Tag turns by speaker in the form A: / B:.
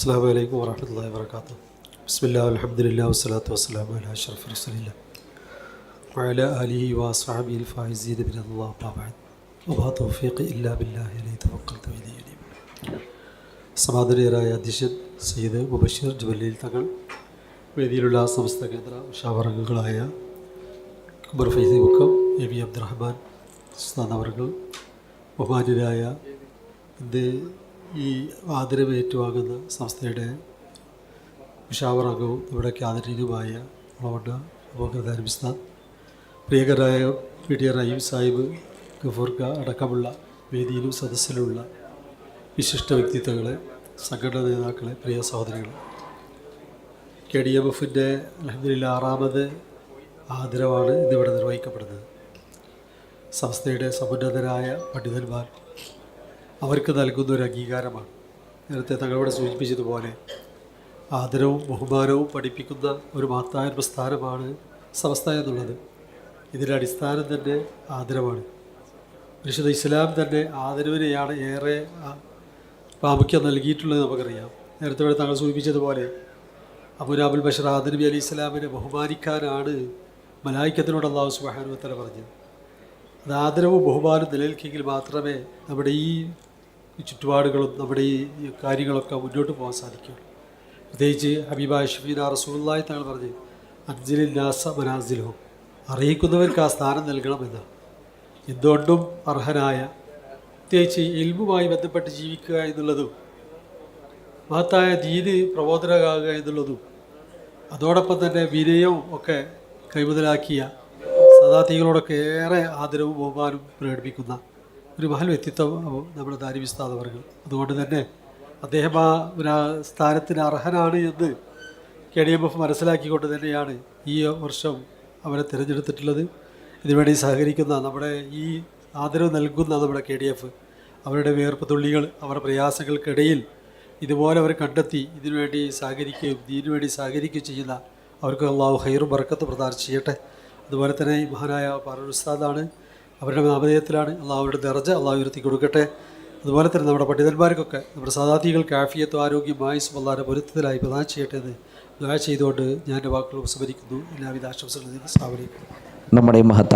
A: അസ്സാം വലൈക്കും വാഹമത്തല്ലാ വാത്തു ബിസ്മില്ലാ അലഹമുല്ലാ വസ്സലാത്തു വസ്സലാം അല അഷറഫ് റസലില്ല വഅല അലിഹി വസ്ഹാബി ഫായിസീൻ ബിൻ അല്ലാഹ് തബഅൻ വബാ തൗഫീഖ് ഇല്ലാ ബില്ലാഹി അലൈഹി തവക്കൽതു ഇലൈഹി സമാദരീയരായ അധ്യക്ഷൻ സയ്യിദ് മുബഷീർ ജുബലിൽ തങ്ങൾ വേദിയിലുള്ള സമസ്ത കേന്ദ്ര ഉഷാവർഗങ്ങളായ കുബർ ഫൈസി മുക്കം എ വി അബ്ദുറഹ്മാൻ ഉസ്താദ് അവർകൾ ബഹുമാന്യരായ ഇന്ത്യ ഈ ആദരവ് ഏറ്റുവാങ്ങുന്ന സംസ്ഥയുടെ വിഷാവറകവും ഇവിടേക്ക് ആദരണീയമായ വളവണ്ണ അബൂഖദാൻ ഉസ്താദ് പ്രിയകരായ പി ടി റഹീം സാഹിബ് ഗഫൂർക്ക അടക്കമുള്ള വേദിയിലും സദസ്സിലുള്ള വിശിഷ്ട വ്യക്തിത്വങ്ങളെ സംഘടനാ നേതാക്കളെ പ്രിയ സഹോദരികൾ കെ ഡി എം എഫിന്റെ അലഹദില്ല ആറാമത് ആദരവാണ് ഇന്നിവിടെ നിർവഹിക്കപ്പെടുന്നത്. സംസ്ഥയുടെ സമുന്നതരായ പണ്ഡിതന്മാർ അവർക്ക് നൽകുന്ന ഒരു അംഗീകാരമാണ്. നേരത്തെ തങ്ങളിവിടെ സൂചിപ്പിച്ചതുപോലെ ആദരവും ബഹുമാനവും പഠിപ്പിക്കുന്ന ഒരു മഹത്തായ പ്രസ്ഥാനമാണ് സമസ്ത എന്നുള്ളത്. ഇതിന്റെ അടിസ്ഥാനം തന്നെ ആദരവാണ്. പരിശുദ്ധ ഇസ്ലാം തന്നെ ആദരവിനെയാണ് ഏറെ പ്രാമുഖ്യം നൽകിയിട്ടുള്ളത് നമുക്കറിയാം. നേരത്തെ ഇവിടെ താങ്കൾ സൂചിപ്പിച്ചതുപോലെ അബുനാബുൽ ബഷർ ആദനബി അലി ഇസ്ലാമിനെ ബഹുമാനിക്കാനാണ് മലായിക്കത്തിനോട് അള്ളാഹു സുബാനുവത്തല പറഞ്ഞത്. അത് ആദരവും ബഹുമാനവും നിലനിൽക്കെങ്കിൽ മാത്രമേ നമ്മുടെ ഈ ചുറ്റുപാടുകളും നമ്മുടെ ഈ ഈ കാര്യങ്ങളൊക്കെ മുന്നോട്ട് പോകാൻ സാധിക്കുകയുള്ളൂ പ്രത്യേകിച്ച് ഹബീബ ഷഫീന റസൂലായി തങ്ങൾ പറഞ്ഞ് അഞ്ജലി നാസ മനാസിലോ അറിയിക്കുന്നവർക്ക് ആ സ്ഥാനം നൽകണമെന്ന്. എന്തുകൊണ്ടും അർഹനായ പ്രത്യേകിച്ച് ഇൽമുമായി ബന്ധപ്പെട്ട് ജീവിക്കുക എന്നുള്ളതും മഹത്തായ ദീന് പ്രബോധനമാകുക എന്നുള്ളതും അതോടൊപ്പം തന്നെ വിനയവും ഒക്കെ കൈമുതലാക്കിയ സദാർത്ഥികളോടൊക്കെ ഏറെ ആദരവും ബഹുമാനവും പ്രകടിപ്പിക്കുന്ന ഒരു മഹൽ വ്യക്തിത്വം നമ്മുടെ ദാരി വിസ്താദ് ദാരിവിസ്താദവർകൾ അതുകൊണ്ട് തന്നെ അദ്ദേഹം ആ ഒരു സ്ഥാനത്തിന് അർഹനാണ് എന്ന് കെ ഡി എം എഫ് മനസ്സിലാക്കിക്കൊണ്ട് തന്നെയാണ് ഈ വർഷം അവരെ തിരഞ്ഞെടുത്തിട്ടുള്ളത്. ഇതിനുവേണ്ടി സഹകരിക്കുന്ന നമ്മുടെ ഈ ആദരവ് നൽകുന്ന നമ്മുടെ കെ ഡി എഫ് അവരുടെ വേർപ്പ് തുള്ളികൾ അവരുടെ പ്രയാസങ്ങൾക്കിടയിൽ ഇതുപോലെ അവർ കണ്ടെത്തി ഇതിനുവേണ്ടി സഹകരിക്കുകയും ഇതിനുവേണ്ടി സഹകരിക്കുകയും ചെയ്യുന്ന അവർക്ക് അള്ളാഹു ഹൈറും ബർക്കത്ത് പ്രദാനം ചെയ്യട്ടെ. അതുപോലെ തന്നെ ഈ മഹാനായ പാറൂർ ഉസ്താദാണ്. അവരുടെ നാമധേയത്തിലാണ്. അള്ളാഹ് അവരുടെ ദർജ അള്ളാഹു ഉയർത്തി കൊടുക്കട്ടെ. അതുപോലെ തന്നെ നമ്മുടെ പണ്ഡിതന്മാർക്കൊക്കെ നമ്മുടെ സദാധികൾക്ക് ആഫിയത്തും ആരോഗ്യം ആയുസും വളരെ പൊരുത്തത്തിലായി പ്രധാന ചെയ്യട്ടെ എന്ന് ദുആ ചെയ്തുകൊണ്ട് ഞാൻ വാക്കുകൾ ഉപസംഹരിക്കുന്നു. എല്ലാവിധ ആശംസകളും
B: നമ്മുടെ മഹത്തായ